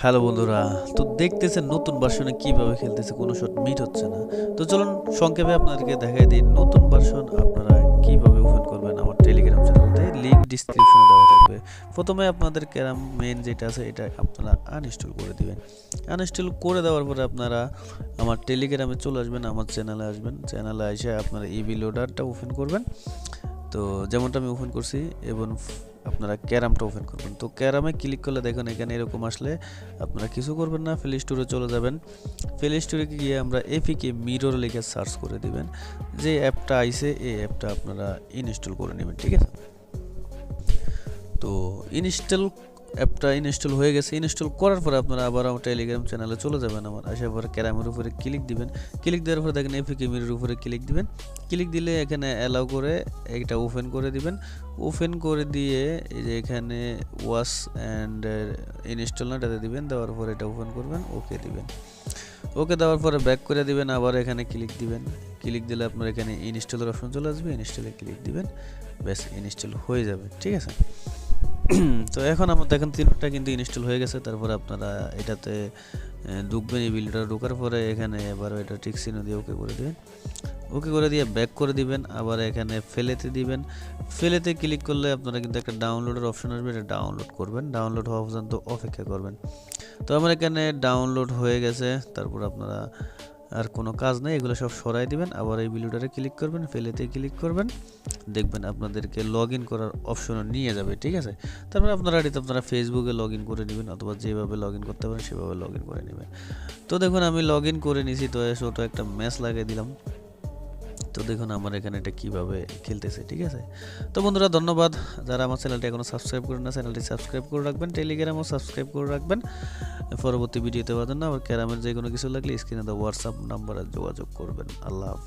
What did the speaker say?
Hello বন্ধুরা, তো দেখতেছেন নতুন ভার্সনে কীভাবে খেলতেছে, কোনো শট মিট হচ্ছে না। তো চলুন সংক্ষেপে আপনাদেরকে দেখাই দিই, নতুন ভার্সন আপনারা কীভাবে ওপেন করবেন আমার টেলিগ্রাম চ্যানেলতে লিঙ্ক ডিসক্রিপশনে দেওয়া থাকবে। প্রথমে আপনাদের ক্যারাম মেন যেটা আছে, এটা আপনারা আনইনস্টল করে দিবেন। আনইনস্টল করে দেওয়ার পরে আপনারা আমার টেলিগ্রামে চলে আসবেন, আমার চ্যানেলে আসবেন। চ্যানেলে এসে আপনারা ইভি লোডারটা ওপেন করবেন। তো যেমনটা আমি ওপেন করছি এবং আপনারা ক্যারামটা ওপেন করবেন। তো ক্যারামে ক্লিক করলে দেখুন এখানে এরকম আসলে আপনারা কিছু করবেন না প্লে স্টোরে চলে যাবেন। প্লে স্টোরে গিয়ে আমরা এপিকে মিরর লিখে সার্চ করে দিবেন। যে অ্যাপটা আইসে এই অ্যাপটা আপনারা ইনস্টল করে নেবেন, ঠিক আছে? তো ইনস্টল অ্যাপটা ইনস্টল হয়ে গেছে। ইনস্টল করার পরে আপনারা আবার আমার টেলিগ্রাম চ্যানেলে চলে যাবেন আমার। আসার পরে ক্যারামের উপরে ক্লিক দিবেন। ক্লিক দেওয়ার পরে দেখেন এপিকে মিরর উপরে ক্লিক দিবেন। ক্লিক দিলে এখানে অ্যালাউ করে এটা ওপেন করে দিবেন। ওপেন করে দিয়ে এই যে এখানে ওয়াশ অ্যান্ড ইনস্টল না, এটাতে দিবেন। দেওয়ার পরে এটা ওপেন করবেন ওকে দিবেন। ওকে দেওয়ার পরে ব্যাক করে দিবেন, আবার এখানে ক্লিক দিবেন। ক্লিক দিলে আপনার এখানে ইনস্টলের অপশন চলে আসবে। ইনস্টলে ক্লিক দিবেন। ব্যাস ইনস্টল হয়ে যাবে। ঠিক আছে? তো এখন আমার দেখেন তিনটা কিন্তু ইনস্টল হয়ে গেছে। তারপরে আপনারা এটাতে ঢুকবেন এই বিলটা ঢোকার পরে এখানে এবার এটা ঠিক চিহ্ন দিয়ে ওকে করে দিবেন। ওকে করে দিয়ে ব্যাক করে দিবেন। আবার এখানে ফেলেতে দিবেন। ফেলেতে ক্লিক করলে আপনারা কিন্তু একটা ডাউনলোডের অপশন আসবে। এটা ডাউনলোড করবেন। ডাউনলোড হওয়া পর্যন্ত অপেক্ষা করবেন। তো আমার এখানে ডাউনলোড হয়ে গেছে। তারপর আপনারা আর কোনো কাজ নেই, এগুলো সব সরাই দিবেন, আবার এই ভিডিওটারে ক্লিক করবেন ফেলেতে ক্লিক করবেন, দেখবেন আপনাদেরকে লগ ইন করার অপশনও নিয়ে যাবে, ঠিক আছে? তারপরে আপনারা এটিতে আপনারা ফেসবুকে লগ ইন করে নেবেন, অথবা যেভাবে লগ ইন করতে পারেন, সেভাবে লগ ইন করে নেবেন। তো দেখুন, আমি লগ ইন করে নিছি, তো ছোটো একটা ম্যাচ লাগিয়ে দিলাম। তো দেখুন আমার এখানে এটা কীভাবে খেলতেছে, ঠিক আছে? তো বন্ধুরা, ধন্যবাদ। যারা আমার চ্যানেলটি এখনও সাবস্ক্রাইব করেন না, চ্যানেলটি সাবস্ক্রাইব করে রাখবেন, টেলিগ্রামও সাবস্ক্রাইব করে রাখবেন। পরবর্তী ভিডিওতে পাবেন না আবার ক্যারামের যে কোনো কিছু লাগলে স্ক্রিনে দেওয়া হোয়াটসঅ্যাপ নাম্বারে যোগাযোগ করবেন। আল্লাহ হাফেজ।